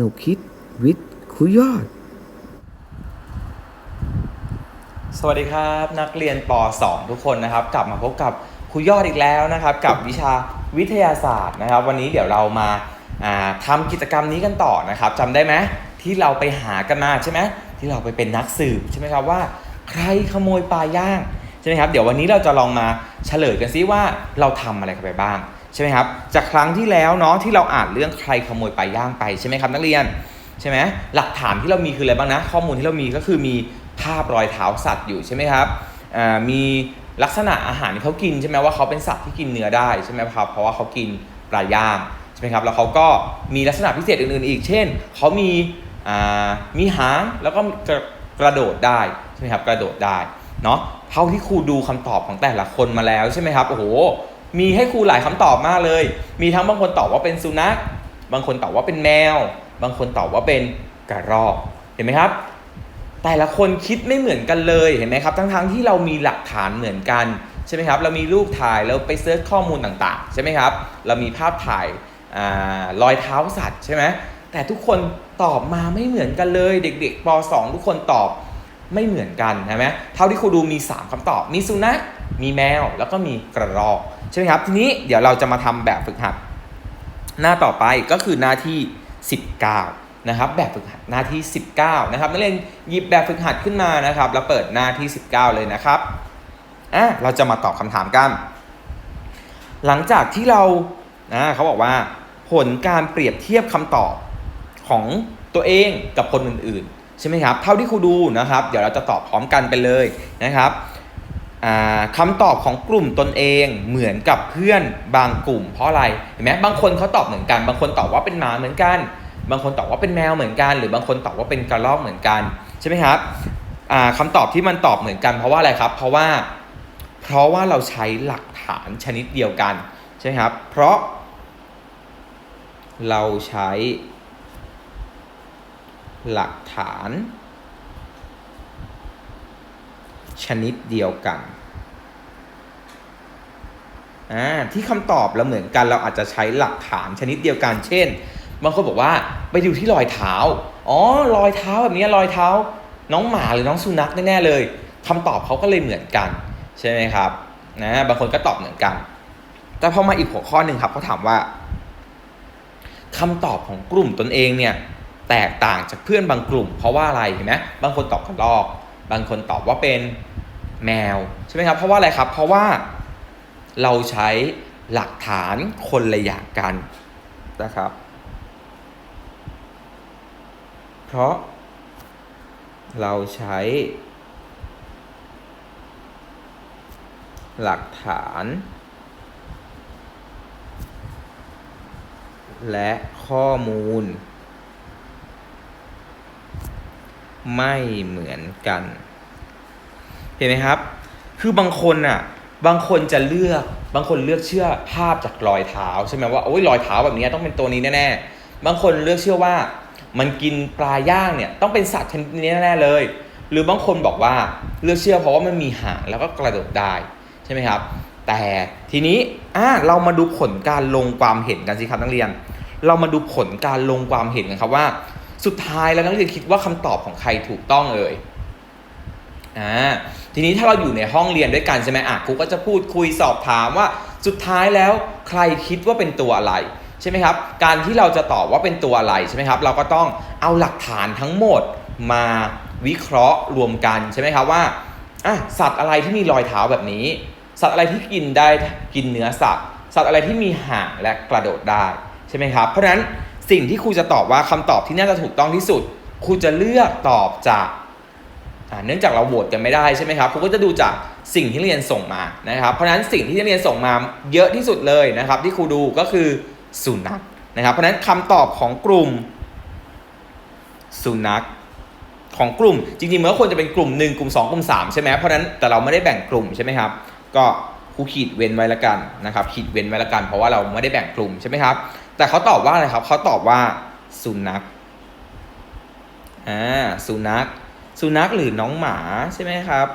นุกคิดวิทย์คุยอด สวัสดีครับ นักเรียนป .2 ทุกคนนะครับ กลับมาพบกับครูยอดอีกแล้วนะครับ กับวิชาวิทยาศาสตร์นะครับ วันนี้เดี๋ยวเรามาาทำกิจกรรมนี้กันต่อนะครับจำได้ไหมที่เราไปหากันมาใช่ไหมที่เราไปเป็นนักสืบใช่ไหมครับว่า ใครขโมยปลาย่างใช่ไหมครับเดี๋ยววันนี้เราจะลองมาเฉลยกันซิว่าเราทำอะไรกันไปบ้าง ใช่ไหมครับ จากครั้งที่แล้วเนาะที่เราอ่านเรื่องใครขโมยปลาย่างไปใช่ไหมครับนักเรียนใช่ไหมหลักฐานที่เรามีคืออะไรบ้างนะ ข้อมูลที่เรามีก็คือมีภาพรอยเท้าสัตว์อยู่ใช่ไหมครับมีลักษณะอาหารที่เขากินใช่ไหมว่าเขาเป็นสัตว์ที่กินเนื้อได้ใช่ไหมครับเพราะว่าเขากินปลาย่างใช่ไหมครับแล้วเขาก็มีลักษณะพิเศษอื่นๆอีก เช่นเขามีมีหางแล้วก็กระกระโดดได้ใช่ไหมครับกระโดดได้เนาะเท่าที่ครูดูคำตอบของแต่ละคนมาแล้วใช่ไหมครับโอ้โห มีให้ครูหลายคำตอบมากเลย มีทั้งบางคนตอบว่าเป็นสุนัข บางคนตอบว่าเป็นแมว บางคนตอบว่าเป็นกระรอก เห็นไหมครับ แต่ละคนคิดไม่เหมือนกันเลย เห็นไหมครับ ทั้งๆที่เรามีหลักฐานเหมือนกันใช่ไหมครับ เรามีรูปถ่าย เราไปเซิร์ชข้อมูลต่างๆ ใช่ไหมครับ เรามีภาพถ่ายอรอยเท้าสัตว์ใช่ไหมแต่ทุกคนตอบมาไม่เหมือนกันเลย เด็กๆป .2 ทุกคนตอบไม่เหมือนกันใช่ไหมเท่าที่ครูดูมี 3คำตอบ มีสุนัข มีแมว แล้วก็มีกระรอก ใช่ไหมครับ ทีนี้เดี๋ยวเราจะมาทำแบบฝึกหัด หน้าต่อไปก็คือหน้าที่ 19 นะครับ แบบฝึกหัดหน้าที่ 19 นะครับนักเรียนหยิบแบบฝึกหัดขึ้นมานะครับ แล้วเปิดหน้าที่ 19 เลยนะครับอะเราจะมาตอบคำถามกัน หลังจากที่เราอ่าเขาบอกว่า ผลการเปรียบเทียบคำตอบของตัวเองกับคนอื่นๆ ใช่ไหมครับ เท่าที่ครูดูนะครับ เดี๋ยวเราจะตอบพร้อมกันไปเลยนะครับ คำตอบของกลุ่มตนเองเหมือนกับเพื่อนบางกลุ่ม เพราะอะไรเห็นไหมบางคนเขาตอบเหมือนกัน บางคนตอบว่าเป็นหมาเหมือนกัน บางคนตอบว่าเป็นแมวเหมือนกัน หรือบางคนตอบว่าเป็นกระรอกเหมือนกันใช่ไหมครับอ่าคำตอบที่มันตอบเหมือนกันเพราะว่าอะไรครับ เพราะว่า เพราะว่าเราใช้หลักฐานชนิดเดียวกันใช่ไหมครับ เพราะ เราใช้ หลักฐาน ชนิดเดียวกัน อ่าที่คำตอบเราเหมือนกันเราอาจจะใช้หลักฐานชนิดเดียวกัน เช่นบางคนบอกว่าไปดูที่รอยเท้าอ๋อรอยเท้าแบบนี้รอยเท้า น้องหมาหรือน้องสุนัขแน่ๆเลยคำตอบเขาก็เลยเหมือนกัน ใช่ไหมครับนะบางคนก็ตอบเหมือนกัน แต่พอมาอีกหัวข้อหนึ่งครับเขาถามว่าคำตอบของกลุ่มตนเองเนี่ยแตกต่างจากเพื่อนบางกลุ่ม เพราะว่าอะไรเห็นไหมบางคนตอบกระรอก บางคนตอบว่าเป็นแมวใช่ไหมครับเพราะว่าอะไรครับ เพราะว่า เราใช้หลักฐานคนละอย่างกันนะครับ เพราะเราใช้ หลักฐาน และข้อมูล ไม่เหมือนกัน เห็นไหมครับ คือบางคนอะ บางคนจะเลือกบางคนเลือกเชื่อภาพจากรอยเท้าใช่ไหมว่าโอ้ยรอยเท้าแบบนี้ต้องเป็นตัวนี้แน่ๆบางคนเลือกเชื่อว่ามันกินปลาย่างเนี่ยต้องเป็นสัตว์ชนิดนี้แน่ๆเลย หรือบางคนบอกว่าเลือกเชื่อเพราะว่ามันมีหางแล้วก็กระโดดได้ใช่ไหมครับ แต่ทีนี้อ่าเรามาดูผลการลงความเห็นกันสิครับนักเรียน เรามาดูผลการลงความเห็นกันครับว่า สุดท้ายแล้วนักเรียนคิดว่าคำตอบของใครถูกต้องเอ่ย อ่าทีนี้ถ้าเราอยู่ในห้องเรียนด้วยกันใช่ไหมอะครูก็จะพูดคุยสอบถามว่าสุดท้ายแล้วใครคิดว่าเป็นตัวอะไรใช่ไหมครับการที่เราจะตอบว่าเป็นตัวอะไรใช่ไหมครับเราก็ต้องเอาหลักฐานทั้งหมดมาวิเคราะห์รวมกันใช่ไหมครับว่าอะสัตว์อะไรที่มีรอยเท้าแบบนี้ สัตว์อะไรที่กินได้กินเนื้อสัตว์ สัตว์อะไรที่มีหางและกระโดดได้ใช่ไหมครับเพราะฉะนั้นสิ่งที่ครูจะตอบว่าคำตอบที่น่าจะถูกต้องที่สุดครูจะเลือกตอบจาก เนื่องจากเราโหวตกันไม่ได้ใช่ไหมครับครูก็จะดูจากสิ่งที่นักเรียนส่งมานะครับ เพราะฉะนั้นสิ่งที่นักเรียนส่งมาเยอะที่สุดเลยนะครับ ที่ครูดูก็คือสุนัขนะครับ เพราะฉะนั้นคำตอบของกลุ่มสุนัขของกลุ่ม จริงๆมันก็ควรจะเป็นกลุ่มหนึ่งกลุ่มสองกลุ่มสามใช่ไหมเพราะนั้นแต่เราไม่ได้แบ่งกลุ่มใช่ไหมครับ ก็ครูขีดเว้นไว้ละกันนะครับขีดเว้นไว้ละกัน เพราะว่าเราไม่ได้แบ่งกลุ่มใช่ไหมครับ แต่เขาตอบว่าอะไรครับเขาตอบว่าสุนัขอ่าสุนัข สุนัขหรือน้องหมาใช่ไหมครับ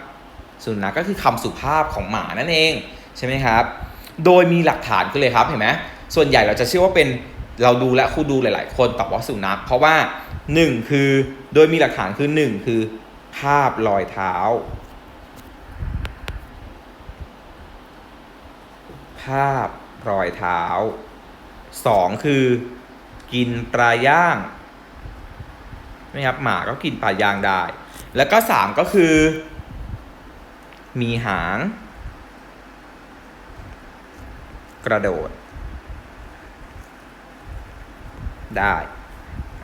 สุนัขก็คือคำสุภาพของหมานั่นเองใช่ไหมครับ โดยมีหลักฐานกันเลยครับเห็นไหมส่วนใหญ่เราจะเชื่อว่าเป็นเราดูและครูดูหลาย ๆ คนตอบว่าสุนัขเพราะว่าหนึ่งคือโดยมีหลักฐานคือหนึ่งคือภาพรอยเท้า ภาพรอยเท้าสองคือกินปลาย่างนะครับหมาก็กินปลาย่างได้ แล้วก็สามก็คือ มีหาง กระโดด ได้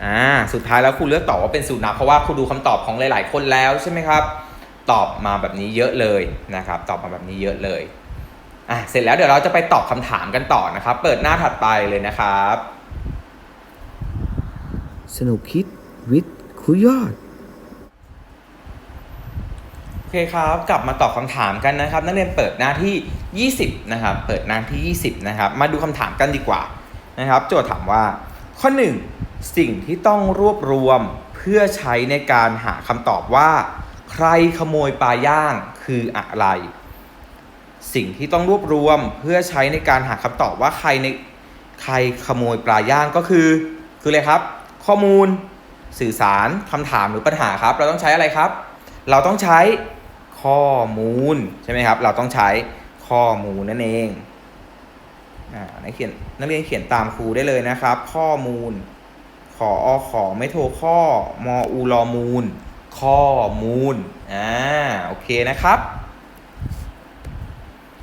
อ่าสุดท้ายแล้วครูเลือกตอบว่าเป็นสุนัขเพราะว่าครูดูคำตอบของหลาย ๆ คนแล้วใช่ไหมครับ ตอบมาแบบนี้เยอะเลยนะครับ ตอบมาแบบนี้เยอะเลยอะเสร็จแล้วเดี๋ยวเราจะไปตอบคำถามกันต่อนะครับ เปิดหน้าถัดไปเลยนะครับ สนุกคิดวิทย์ครูยอด โอเคครับ กลับมาตอบคำถามกันนะครับ นักเรียนเปิดหน้าที่ 20 นะครับ เปิดหน้าที่ 20 นะครับ มาดูคำถามกันดีกว่านะครับ โจทย์ถามว่า ข้อ 1 สิ่งที่ต้องรวบรวมเพื่อใช้ในการหาคำตอบว่า ใครขโมยปลาย่างคืออะไร สิ่งที่ต้องรวบรวมเพื่อใช้ในการหาคำตอบว่าใครในใครขโมยปลาย่างก็คือ คืออะไรครับ ข้อมูล สื่อสารคำถามหรือปัญหาครับ เราต้องใช้อะไรครับ เราต้องใช้ ข้อมูลใช่ไหมครับ เราต้องใช้ข้อมูลนั่นเองอ่านักเขียนนักเรียนเขียนตามครูได้เลยนะครับ ข้อมูล ขออขอไม่โทรข้อมออูรอมูล ข้อมูลอ่าโอเคนะครับ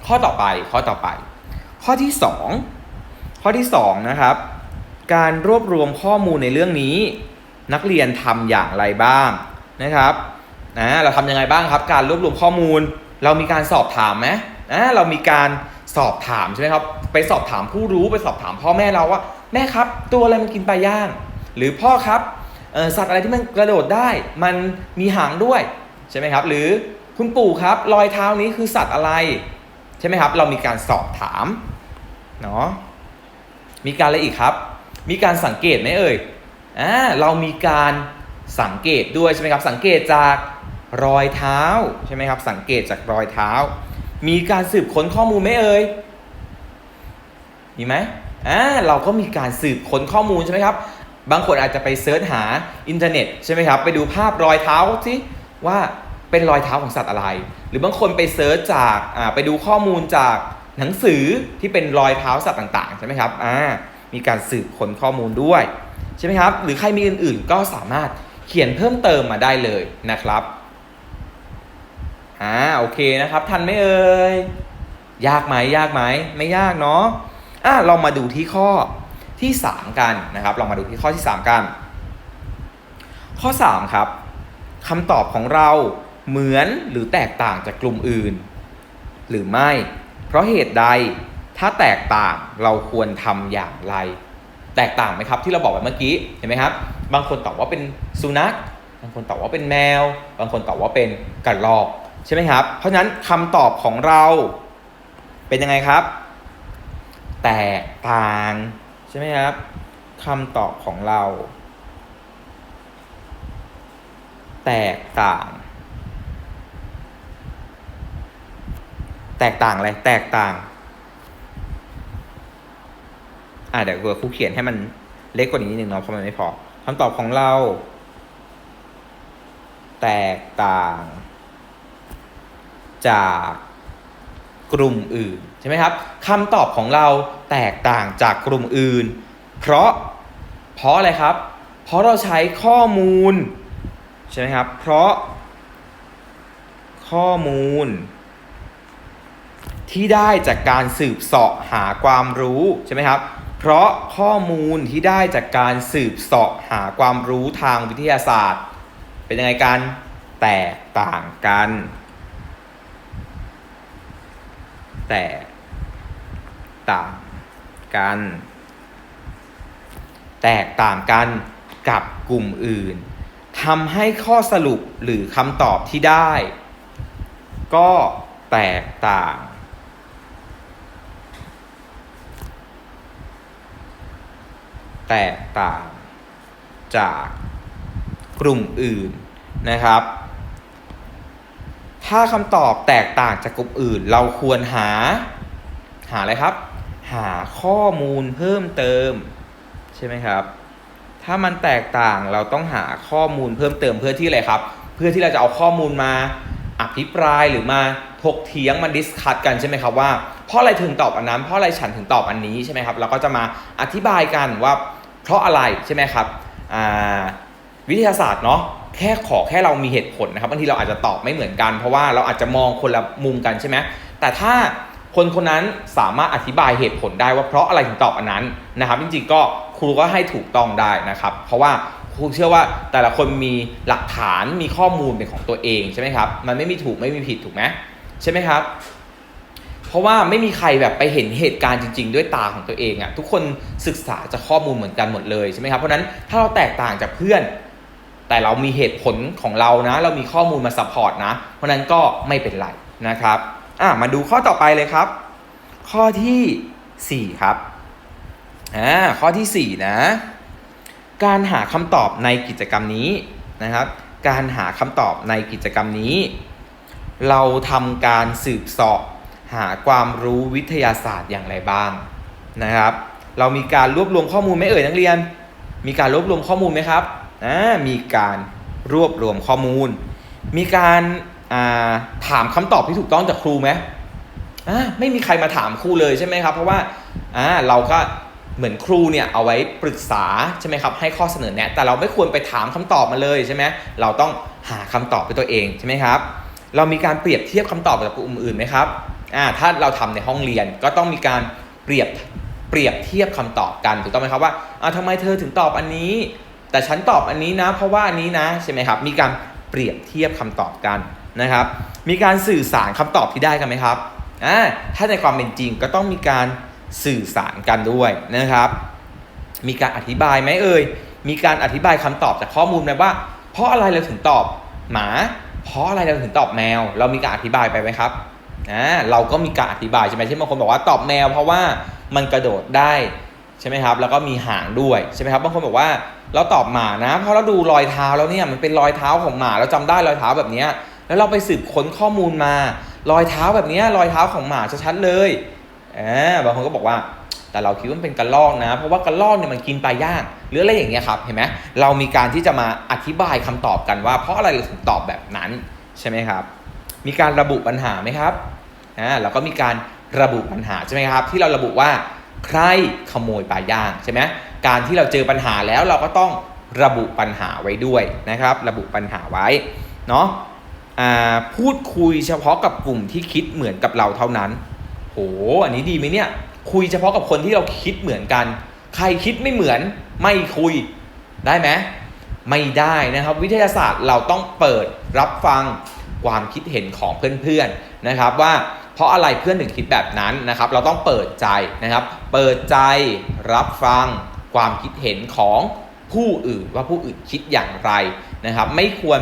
ข้อต่อไปข้อต่อไป ข้อที่2ข้อที่2นะครับ การรวบรวมข้อมูลในเรื่องนี้ นักเรียนทำอย่างไรบ้างนะครับ นะเราทำยังไงบ้างครับ การรวบรวมข้อมูล เรามีการสอบถามไหมนะเรามีการสอบถามใช่ไหมครับไปสอบถามผู้รู้ไปสอบถามพ่อแม่เราว่า แม่ครับ ตัวอะไรมันกินปลาย่าง หรือพ่อครับสัตว์อะไรที่มันกระโดดได้ มันมีหางด้วยใช่ไหมครับ หรือคุณปู่ครับรอยเท้านี้คือสัตว์อะไร ใช่ไหมครับ เรามีการสอบถามเนาะมีการอะไรอีกครับ มีการสังเกตไหมเอ่ยอ่าเรามีการสังเกตด้วยใช่ไหมครับ สังเกตจาก รอยเท้าใช่ไหมครับ สังเกตจากรอยเท้า มีการสืบค้นข้อมูลไหมเอ่ยมีไหมอ่าเราก็มีการสืบค้นข้อมูลใช่ไหมครับ บางคนอาจจะไปเซิร์ชหาอินเทอร์เน็ตใช่ไหมครับ ไปดูภาพรอยเท้าสิว่าเป็นรอยเท้าของสัตว์อะไร หรือบางคนไปเซิร์ชจากอ่าไปดูข้อมูลจากหนังสือที่เป็นรอยเท้าสัตว์ต่างๆใช่ไหมครับอ่ามีการสืบค้นข้อมูลด้วยใช่ไหมครับ หรือใครมีอื่นๆ ก็สามารถเขียนเพิ่มเติมมาได้เลยนะครับ อ่าโอเคนะครับ ทันไหมเอ่ยยากไหมยากไหมไม่ยากเนาะอะลองมาดูที่ข้อที่ 3 กันนะครับ ลองมาดูที่ข้อที่ 3 กัน ข้อ 3 ครับคำตอบของเราเหมือนหรือแตกต่างจากกลุ่มอื่น หรือไม่ เพราะเหตุใดถ้าแตกต่างเราควรทำอย่างไร แตกต่างไหมครับที่เราบอกไปเมื่อกี้เห็นไหมครับ บางคนตอบว่าเป็นสุนัข บางคนตอบว่าเป็นแมว บางคนตอบว่าเป็นกระรอก ใช่ไหมครับ เพราะฉะนั้นคำตอบของเราเป็นยังไงครับ แตกต่างใช่ไหมครับคำตอบของเรา แตกต่าง แตกต่างอะไรแตกต่างอ่าเดี๋ยวครูเขียนให้มันเล็กกว่านี้นิดนึงเนาะเพราะมันไม่พอคำตอบของเรา แตกต่าง จากกลุ่มอื่นใช่ไหมครับคำตอบของเราแตกต่างจากกลุ่มอื่น เพราะเพราะอะไรครับ เพราะเราใช้ข้อมูลใช่ไหมครับ เพราะข้อมูล ที่ได้จากการสืบเสาะหาความรู้ใช่ไหมครับ เพราะข้อมูลที่ได้จากการสืบเสาะหาความรู้ทางวิทยาศาสตร์ เป็นยังไงกันแตกต่างกัน แตกต่างกัน แตกต่างกันกับกลุ่มอื่นทำให้ข้อสรุปหรือคำตอบที่ได้ ก็แตกต่าง แตกต่างจากกลุ่มอื่นนะครับ ถ้าคำตอบแตกต่างจากกลุ่มอื่น เราควรหา หาอะไรครับ หาข้อมูลเพิ่มเติม ใช่ไหมครับ ถ้ามันแตกต่างเราต้องหาข้อมูลเพิ่มเติมเพื่อที่อะไรครับ เพื่อที่เราจะเอาข้อมูลมาอภิปรายหรือมาถกเถียงมาดิสคัตกันใช่ไหมครับว่าเพราะอะไรถึงตอบอันนั้นเพราะอะไรฉันถึงตอบอันนี้ใช่ไหมครับเราก็จะมาอธิบายกันว่าเพราะอะไรใช่ไหมครับวิทยาศาสตร์เนาะ แค่ขอแค่เรามีเหตุผลนะครับบางทีเราอาจจะตอบไม่เหมือนกัน เพราะว่าเราอาจจะมองคนละมุมกันใช่ไหมแต่ถ้าคนคนนั้นสามารถอธิบายเหตุผลได้ว่าเพราะอะไรถึงตอบอันนั้นนะครับ จริงๆก็ครูก็ให้ถูกต้องได้นะครับ เพราะว่าครูเชื่อว่าแต่ละคนมีหลักฐานมีข้อมูลเป็นของตัวเองใช่ไหมครับ มันไม่มีถูกไม่มีผิดถูกไหมใช่ไหมครับ เพราะว่าไม่มีใครแบบไปเห็นเหตุการณ์จริง ๆ ด้วยตาของตัวเองอะทุกคนศึกษาจากข้อมูลเหมือนกันหมดเลยใช่ไหมครับเพราะนั้นถ้าเราแตกต่างจากเพื่อน แต่เรามีเหตุผลของเรานะ เรามีข้อมูลมาซัพพอร์ตนะ เพราะนั้นก็ไม่เป็นไรนะครับอะมาดูข้อต่อไปเลยครับ ข้อทีสี่4 ครับอ่าข้อทีสี่ 4 นะ การหาคำตอบในกิจกรรมนี้นะครับ การหาคำตอบในกิจกรรมนี้ เราทำการสืบสอบหาความรู้วิทยาศาสตร์อย่างไรบ้างนะครับ เรามีการรวบรวมข้อมูลไหมเอ่ยนักเรียน มีการรวบรวมข้อมูลไหมครับ อ่ามีการรวบรวมข้อมูล มีการาถามคำตอบที่ถูกต้องจากครูไหมไม่มีใครมาถามครูเลยใช่ไหมครับ เพราะว่าาเราก็เหมือนครูเนี่ยเอาไว้ปรึกษาใช่ไหมครับให้ข้อเสนอแนะ แต่เราไม่ควรไปถามคำตอบมาเลยใช่ไหมเราต้องหาคำตอบด้วยตัวเองใช่ไหมครับ เรามีการเปรียบเทียบคำตอบกับกลุ่มอื่นไหมครับอ่าถ้าเราทำในห้องเรียนก็ต้องมีการเปรียบเปรียบเทียบคำตอบกันถูกต้องไหมครับว่าอ่าทำไมเธอถึงตอบอันนี้ แต่ฉันตอบอันนี้นะ เพราะว่าอันนี้นะใช่ไหมครับ มีการเปรียบเทียบคำตอบกันนะครับ มีการสื่อสารคำตอบที่ได้กันไหมครับอ่าถ้าในความเป็นจริงก็ต้องมีการสื่อสารกันด้วยนะครับ มีการอธิบายไหมเอ่ย มีการอธิบายคำตอบจากข้อมูลไหมว่า เพราะอะไรเราถึงตอบหมา เพราะอะไรเราถึงตอบแมว เรามีการอธิบายไปไหมครับอ่าเราก็มีการอธิบายใช่ไหมเช่นบางคนบอกว่าตอบแมว เพราะว่ามันกระโดดได้ ใช่ไหมครับ แล้วก็มีหางด้วยใช่ไหมครับบางคนบอกว่าเราตอบหมานะเพราะเราดูรอยเท้าแล้วเนี่ยมันเป็นรอยเท้าของหมาเราจำได้รอยเท้าแบบนี้แล้วเราไปสืบค้นข้อมูลมา รอยเท้าแบบนี้รอยเท้าของหมาชัดๆเลยอ่าบางคนก็บอกว่า แต่เราคิดว่าเป็นกระรอกนะ เพราะว่ากระรอกเนี่ยมันกินปลาย่างหรืออะไรอย่างเงี้ยครับเห็นไหมเรามีการที่จะมาอธิบายคำตอบกันว่า เพราะอะไรเราถึงตอบแบบนั้นใช่ไหมครับ มีการระบุปัญหาไหมครับอ่าเราก็มีการระบุปัญหาใช่ไหมครับ ที่เราระบุว่า ใครขโมยปลาย่างใช่ไหมการที่เราเจอปัญหาแล้วเราก็ต้องระบุปัญหาไว้ด้วยนะครับ ระบุปัญหาไว้เนาะพูดคุยเฉพาะกับกลุ่มที่คิดเหมือนกับเราเท่านั้น โห อันนี้ดีไหมเนี่ย คุยเฉพาะกับคนที่เราคิดเหมือนกัน ใครคิดไม่เหมือนไม่คุยได้ไหมไม่ได้นะครับ วิทยาศาสตร์เราต้องเปิดรับฟังความคิดเห็นของเพื่อนๆนะครับว่า เพราะอะไรเพื่อนถึงคิดแบบนั้นนะครับ เราต้องเปิดใจนะครับ เปิดใจรับฟังความคิดเห็นของผู้อื่นว่าผู้อื่นคิดอย่างไรนะครับ ไม่ควร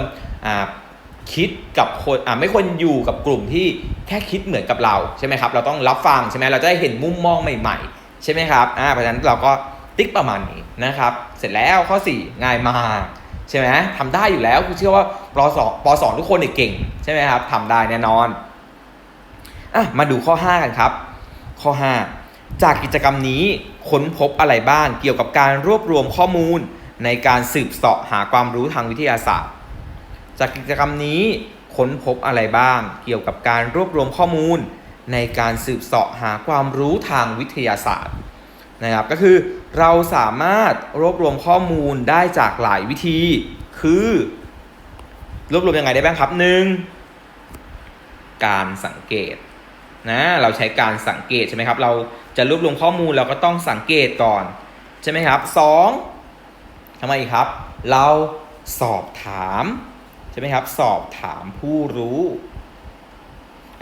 คิดกับคนไม่ควรอยู่กับกลุ่มที่แค่คิดเหมือนกับเราใช่ไหมครับเราต้องรับฟังใช่ไหมเราจะได้เห็นมุมมองใหม่ๆ ใช่ไหมครับอ่าเพราะฉะนั้นเราก็ติ๊กประมาณนี้นะครับ เสร็จแล้วข้อ 4 ง่ายมากใช่ไหมทำได้อยู่แล้วคุณเชื่อว่าปสองปสองทุกคนเนี่ยเก่งใช่ไหมครับทำได้แน่นอน อะมาดูข้อ 5 กันครับ ข้อ 5 จากกิจกรรมนี้ค้นพบอะไรบ้างเกี่ยวกับการรวบรวมข้อมูลในการสืบเสาะหาความรู้ทางวิทยาศาสตร์ จากกิจกรรมนี้ค้นพบอะไรบ้าง เกี่ยวกับการรวบรวมข้อมูล ในการสืบเสาะหาความรู้ทางวิทยาศาสตร์นะครับก็คือเราสามารถรวบรวมข้อมูลได้จากหลายวิธี คือ รวบรวมยังไงได้บ้างครับหนึ่งการสังเกต นะเราใช้การสังเกตใช่ไหมครับ เราจะรวบรวมข้อมูลเราก็ต้องสังเกตก่อนใช่ไหมครับสองทำไมครับ เราสอบถามใช่ไหมครับ สอบถามผู้รู้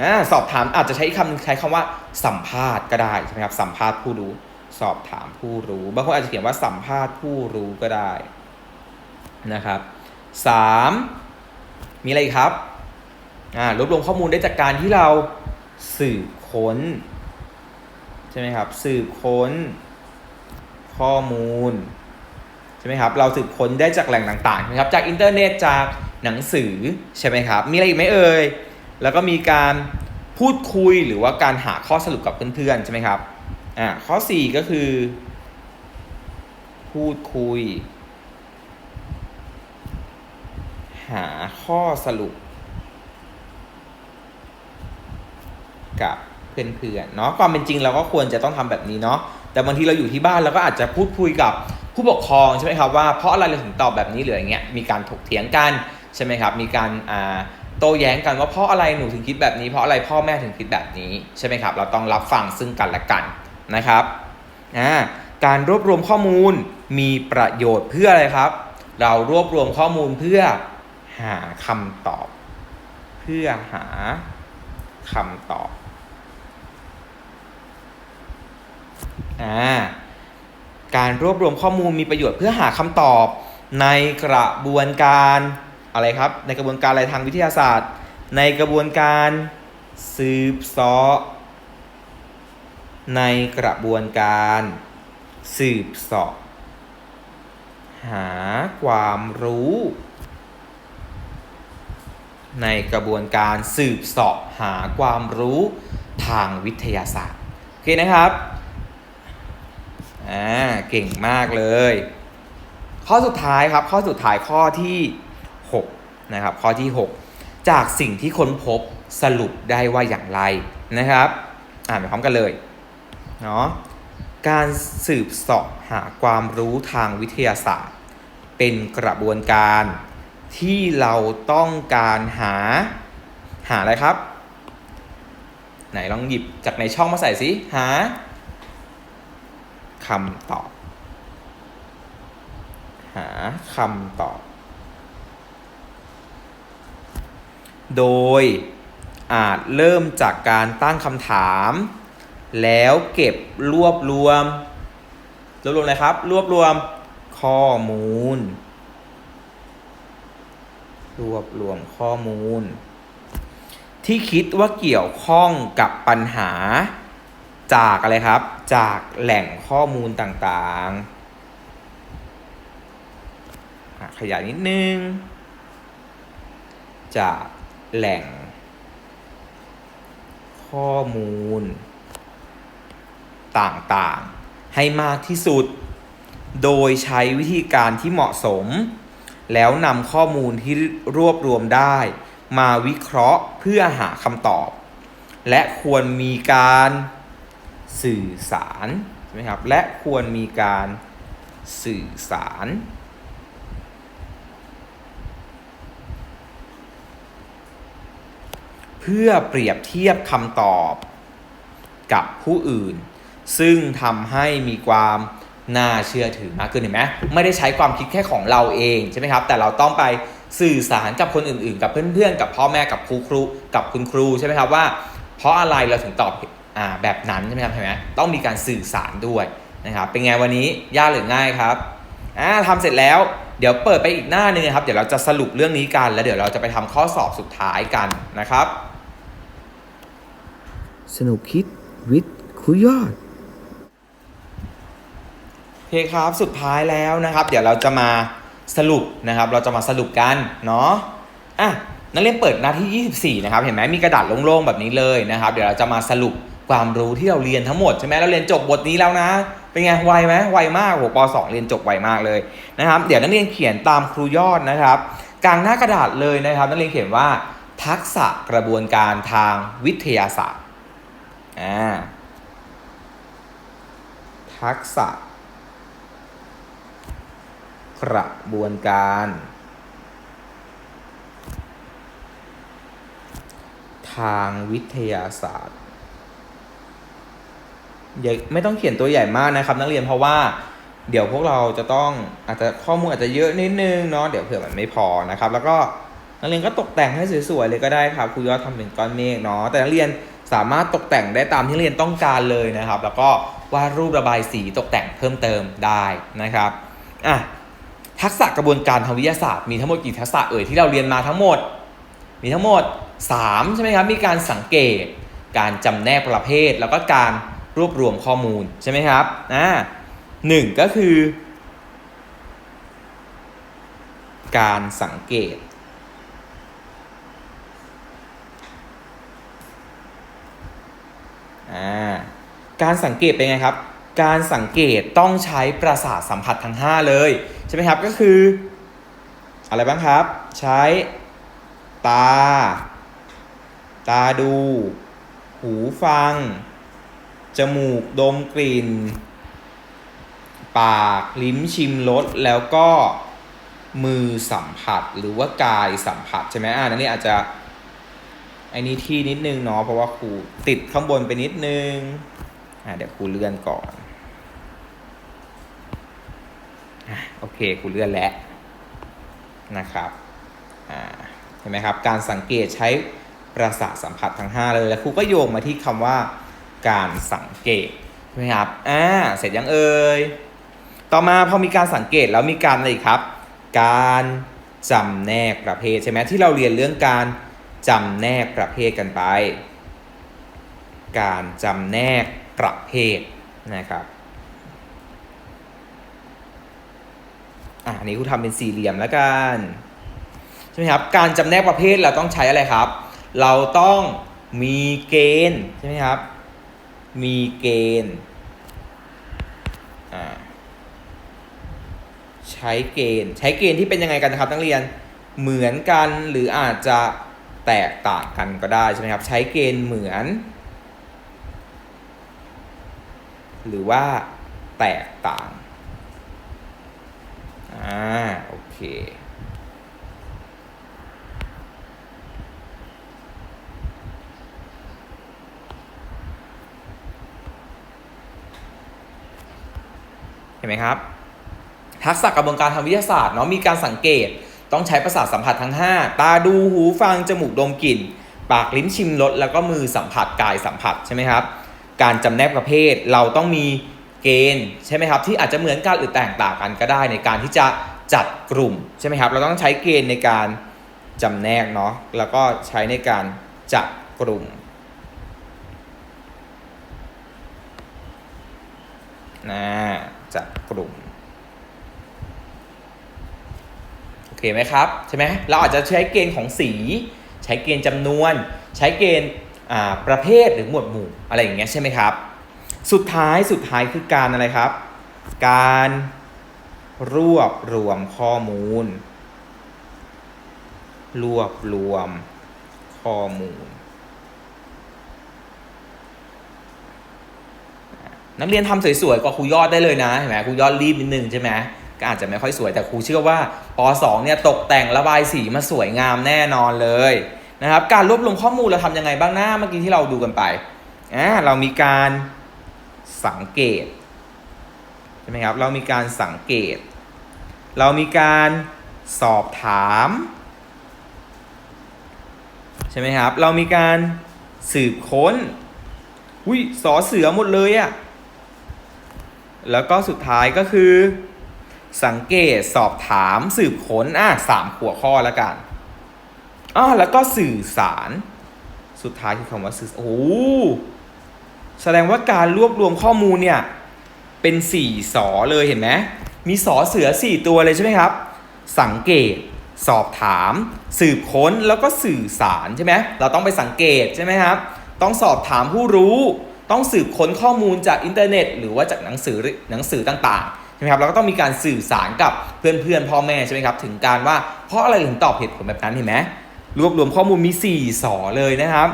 อ่าสอบถามอาจจะใช้คำใช้คำว่าสัมภาษณ์ก็ได้ใช่ไหมครับสัมภาษณ์ผู้รู้ สอบถามผู้รู้บางคนอาจจะเขียนว่าสัมภาษณ์ผู้รู้ก็ได้นะครับสามมีอะไรครับอ่ารวบรวมข้อมูลได้จากการที่เรา สืบค้น ใช่ไหมครับ สืบค้น ข้อมูล ใช่ไหมครับ เราสืบค้นได้จากแหล่งต่างๆนะครับ จากอินเทอร์เน็ตจากหนังสือ ใช่ไหมครับ มีอะไรอีกไหมเอ่ย แล้วก็มีการพูดคุยหรือว่าการหาข้อสรุปกับเพื่อนๆ ใช่ไหมครับ อ่า ข้อ 4 ก็คือ พูดคุย หาข้อสรุป กับเพื่อนๆเนาะความเป็นจริงเราก็ควรจะต้องทำแบบนี้เนาะแต่บางทีเราอยู่ที่บ้านเราก็อาจจะพูดคุยกับผู้ปกครองใช่ไหมครับว่าเพราะอะไรเราถึงตอบแบบนี้หรืออย่างเงี้ยมีการถกเถียงกันใช่ไหมครับมีการอ่าโต้แย้งกันว่าเพราะอะไรหนูถึงคิดแบบนี้เพราะอะไรพ่อแม่ถึงคิดแบบนี้ใช่ไหมครับ เราต้องรับฟังซึ่งกันและกันนะครับอ่าการรวบรวมข้อมูลมีประโยชน์เพื่ออะไรครับ เรารวบรวมข้อมูลเพื่อหาคำตอบ เพื่อหาคำตอบ อ่าการรวบรวมข้อมูลมีประโยชน์เพื่อหาคำตอบในกระบวนการอะไรครับ ในกระบวนการอะไรทางวิทยาศาสตร์ ในกระบวนการสืบเสาะในกระบวนการสืบเสาะหาความรู้ ในกระบวนการสืบเสาะหาความรู้ทางวิทยาศาสตร์ โอเคนะครับ อ่าเก่งมากเลย ข้อสุดท้ายครับข้อสุดท้ายข้อที่6นะครับข้อที่ 6 จากสิ่งที่ค้นพบสรุปได้ว่าอย่างไรนะครับอ่านไปพร้อมกันเลยเนาะการสืบสาะหาความรู้ทางวิทยาศาสตร์ เป็นกระบวนการที่เราต้องการหาหาอะไรครับ ไหนลองหยิบจากในช่องมาใส่สิหา คำตอบ หาคำตอบ โดยอาจเริ่มจากการตั้งคำถาม แล้วเก็บรวบรวม รวบรวมอะไรครับ รวบรวมข้อมูล รวบรวมข้อมูล ที่คิดว่าเกี่ยวข้องกับปัญหาจากอะไรครับ จากแหล่งข้อมูลต่างๆ ขยายนิดนึง จากแหล่ง ข้อมูล ต่างๆ ให้มากที่สุด โดยใช้วิธีการที่เหมาะสม แล้วนำข้อมูลที่รวบรวมได้ มาวิเคราะห์เพื่อหาคำตอบ และควรมีการ สื่อสารใช่ไหมครับและควรมีการสื่อสาร เพื่อเปรียบเทียบคำตอบกับผู้อื่น ซึ่งทำให้มีความน่าเชื่อถือมากขึ้นเห็นไหมไม่ได้ใช้ความคิดแค่ของเราเองใช่ไหมครับ แต่เราต้องไปสื่อสารกับคนอื่นๆ กับเพื่อนๆ กับพ่อแม่กับครูครูกับคุณครูใช่ไหมครับว่า เพราะอะไรเราถึงตอบ แบบนั้นใช่ไหมครับเห็นไหมต้องมีการสื่อสารด้วยนะครับเป็นไงวันนี้ยากหรือง่ายครับอ่าทำเสร็จแล้วเดี๋ยวเปิดไปอีกหน้าหนึงนะครับ เดี๋ยวเราจะสรุปเรื่องนี้กัน แล้วเดี๋ยวเราจะไปทำข้อสอบสุดท้ายกันนะครับ สนุกคิดวิทย์คุยยอดโอเคครับสุดท้ายแล้วนะครับ เดี๋ยวเราจะมาสรุปนะครับ เราจะมาสรุปกันเนาะอะนักเรียนเปิดหน้าที่ 24 นะครับ เห็นไหมมีกระดาษโล่งๆแบบนี้เลยนะครับ เดี๋ยวเราจะมาสรุป ความรู้ที่เราเรียนทั้งหมดใช่ไหมเราเรียนจบบทนี้แล้วนะ เป็นไงไวไหมไวมากโหป .2 เรียนจบไวมากเลยนะครับ เดี๋ยวนักเรียนเขียนตามครูยอดนะครับ กลางหน้ากระดาษเลยนะครับ นักเรียนเขียนว่า ทักษะกระบวนการทางวิทยาศาสตร์อ่าทักษะกระบวนการ ทางวิทยาศาสตร์ อย่าไม่ต้องเขียนตัวใหญ่มากนะครับ นักเรียนเพราะว่าเดี๋ยวพวกเราจะต้องอาจจะข้อมูลอาจจะเยอะนิดนึงเนาะเดี๋ยวเผื่อมันไม่พอนะครับ แล้วก็นักเรียนก็ตกแต่งให้สวยๆเลยก็ได้ครับครูยอดทำเป็นก้อนเมฆเนาะแต่นักเรียนสามารถตกแต่งได้ตามที่นักเรียนต้องการเลยนะครับ แล้วก็วาดรูประบายสีตกแต่งเพิ่มเติมได้นะครับอะทักษะกระบวนการทางวิทยาศาสตร์มีทั้งหมดกี่ทักษะเอ่ยที่เราเรียนมาทั้งหมด มีทั้งหมด 3 ใช่ไหมครับ มีการสังเกต การจำแนกประเภท แล้วก็การ รวบรวมข้อมูลใช่ไหมครับอ่าหนึ่งก็คือ การสังเกต การสังเกตเป็นไงครับ การสังเกตต้องใช้ประสาทสัมผัสทั้ง 5 เลยใช่ไหมครับก็คือ อะไรบ้างครับ ใช้ตา ตาดู หูฟัง จมูกดมกลิ่น ปากลิ้มชิมรสแล้วก็มือสัมผัสหรือว่ากายสัมผัสใช่ไหมอ่านั่นนี่อาจจะไอ้นี้ที่นิดนึงเนาะเพราะว่าครูติดข้างบนไปนิดนึงอ่าเดี๋ยวครูเลื่อนก่อนอโอเคครูเลื่อนแล้วนะครับอ่าเห็นไหมครับ การสังเกตใช้ประสาทสัมผัสทั้ง 5 เลย แล้วครูก็โยงมาที่คำว่า การสังเกตใช่ไหมครับอ่าเสร็จยังเอ่ยต่อมาพอมีการสังเกตแล้วมีการอะไรครับ การจำแนกประเภทใช่ไหมที่เราเรียนเรื่องการจำแนกประเภทกันไป การจำแนกประเภทนะครับอะอันนี้ครูทำเป็นสี่เหลี่ยมแล้วกันใช่ไหมครับการจำแนกประเภทเราต้องใช้อะไรครับ เราต้องมีเกณฑ์ใช่ไหมครับ มีเกณฑ์ใช้เกณฑ์ ใช้เกณฑ์ที่เป็นยังไงกันนะครับนักเรียนเหมือนกันหรืออาจจะแตกต่างกันก็ได้ใช่ไหมครับ ใช้เกณฑ์เหมือน หรือว่าแตกต่างอ่าโอเค เห็นไหมครับ ทักษะกระบวนการทางวิทยาศาสตร์เนาะมีการสังเกต ต้องใช้ประสาทสัมผัสทั้ง 5 ตาดูหูฟัง จมูกดมกลิ่น ปากลิ้นชิมรสแล้วก็มือสัมผัสกายสัมผัสใช่ไหมครับ การจำแนกประเภทเราต้องมีเกณฑ์ใช่ไหมครับที่อาจจะเหมือนกันหรือแตกต่างกันก็ได้ในการที่จะจัดกลุ่มใช่ไหมครับเราต้องใช้เกณฑ์ในการจำแนกเนาะแล้วก็ใช้ในการจัดกลุ่มนะ จัดกลุ่มโอเคไหมครับใช่ไหมเราอาจจะใช้เกณฑ์ของสี ใช้เกณฑ์จำนวน ใช้เกณฑ์ประเภทหรือหมวดหมู่อะไรอย่างเงี้ยใช่ไหมครับ สุดท้ายสุดท้ายคือการอะไรครับ การรวบรวมข้อมูล รวบรวมข้อมูล นักเรียนทำสวยๆกว่าครูยอดได้เลยนะเห็นไหมครูยอดรีบนิดนึงใช่ไหมก็อาจจะไม่ค่อยสวยแต่ครูเชื่อว่าป .2 เนี่ยตกแต่งระบายสีมาสวยงามแน่นอนเลยนะครับการรวบรวมข้อมูลเราทำยังไงบ้างนะเมื่อกี้ที่เราดูกันไปอ่าเรามีการสังเกตใช่ไหมครับเรามีการสังเกต เรามีการสอบถามใช่ไหมครับเรามีการสืบค้นอุ้ยสอเสือหมดเลยอะ แล้วก็สุดท้ายก็คือ สังเกตสอบถามสืบค้นอะสามหัวข้อแล้วกันอ่าแล้วก็สื่อสาร สุดท้ายคือคำว่าสื่อโอ้แสดงว่าการรวบรวมข้อมูลเนี่ย เป็นสี่สอเลยเห็นไหมมีสอเสือสี่ตัวเลยใช่ไหมครับ สังเกตสอบถาม สืบค้นแล้วก็สื่อสารใช่ไหมเราต้องไปสังเกตใช่ไหมครับ ต้องสอบถามผู้รู้ ต้องสืบค้นข้อมูลจากอินเทอร์เน็ต หรือว่าจากหนังสือหนังสือต่างๆใช่ไหมครับแล้วก็ต้องมีการสื่อสารกับเพื่อนๆพ่อแม่ใช่ไหมครับถึงการว่าเพราะอะไรถึงตอบเหตุผลแบบนั้นเห็นไหมรวบรวมข้อมูลมี 4สอเลยนะครับ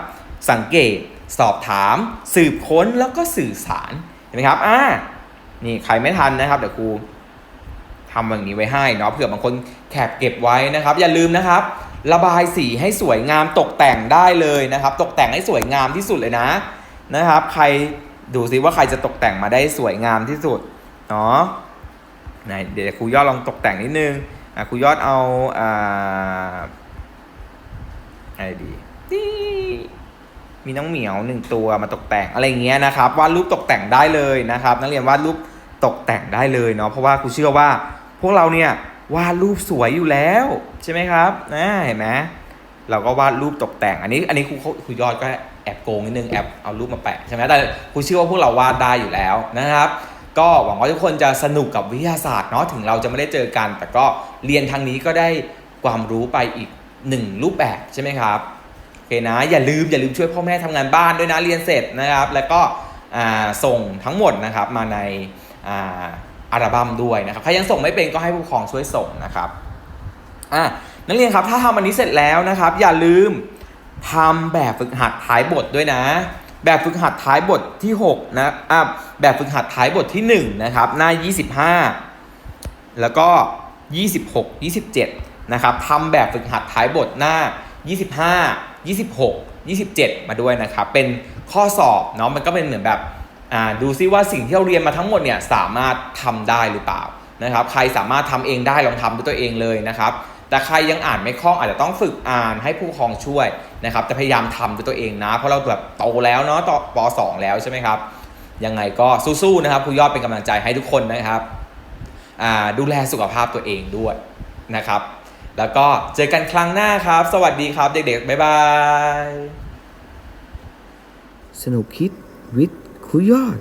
สังเกตสอบถาม สืบค้นแล้วก็สื่อสารเห็นไหมครับอ่านี่ใครไม่ทันนะครับเดี๋ยวครูทำอย่างนี้ไว้ให้เนาะเผื่อบางคนแคปเก็บไว้นะครับ อย่าลืมนะครับ ระบายสีให้สวยงามตกแต่งได้เลยนะครับ ตกแต่งให้สวยงามที่สุดเลยนะ นะครับ ใครดูซิว่าใครจะตกแต่งมาได้สวยงามที่สุดเนาะไหนเดี๋ยวครูยอดลองตกแต่งนิดนึงอะครูยอดเอาอ่าอะไรดีนี่มีน้องเหมียวหนึ่งตัวมาตกแต่งอะไรเงี้ยนะครับวาดรูปตกแต่งได้เลยนะครับ นักเรียนวาดรูปตกแต่งได้เลยเนาะเพราะว่าครูเชื่อว่า พวกเราเนี่ยวาดรูปสวยอยู่แล้วใช่ไหมครับนะเห็นไหมเราก็วาดรูปตกแต่งอันนี้อันนี้ครูครูยอดก็ แอบโกงนิดนึงแอบเอารูปมาแปะใช่ไหมแต่ครูเชื่อว่าพวกเราวาดได้อยู่แล้วนะครับ ก็หวังว่าทุกคนจะสนุกกับวิทยาศาสตร์เนาะถึงเราจะไม่ได้เจอกัน แต่ก็เรียนทางนี้ก็ได้ความรู้ไปอีกหนึ่งรูปแบบใช่ไหมครับโอเคนะอย่าลืมอย่าลืมช่วยพ่อแม่ทำงานบ้านด้วยนะเรียนเสร็จนะครับ แล้วก็ส่งทั้งหมดนะครับมาในอัลบั้มด้วยนะครับใครยังส่งไม่เป็นก็ให้ผู้ปกครองช่วยส่งนะครับอะนักเรียนครับถ้าทำอันนี้เสร็จแล้วนะครับ อย่าลืม ทำแบบฝึกหัดท้ายบทด้วยนะ แบบฝึกหัดท้ายบทที่6นะอะแบบฝึกหัดท้ายบทที่1นะครับหน้า 25 แล้วก็ 26 27นะครับทำแบบฝึกหัดท้ายบทหน้า 25 26 27 มาด้วยนะครับเป็นข้อสอบเนาะมันก็เป็นเหมือนแบบอ่าดูซิว่าสิ่งที่เราเรียนมาทั้งหมดเนี่ยสามารถทำได้หรือเปล่านะครับใครสามารถทำเองได้ลองทำด้วยตัวเองเลยนะครับแต่ใครยังอ่านไม่คล่องอาจจะต้องฝึกอ่านให้ผู้ปกครองช่วย นะครับแต่พยายามทำด้วยตัวเองนะ เพราะเราแบบโตแล้วเนาะต่อป .2 แล้วใช่ไหมครับยังไงก็สู้ๆนะครับครูยอดเป็นกำลังใจให้ทุกคนนะครับดูแลสุขภาพตัวเองด้วยนะครับ แล้วก็เจอกันครั้งหน้าครับ สวัสดีครับเด็กๆบ๊ายบายสนุกคิดวิทย์คุยยอด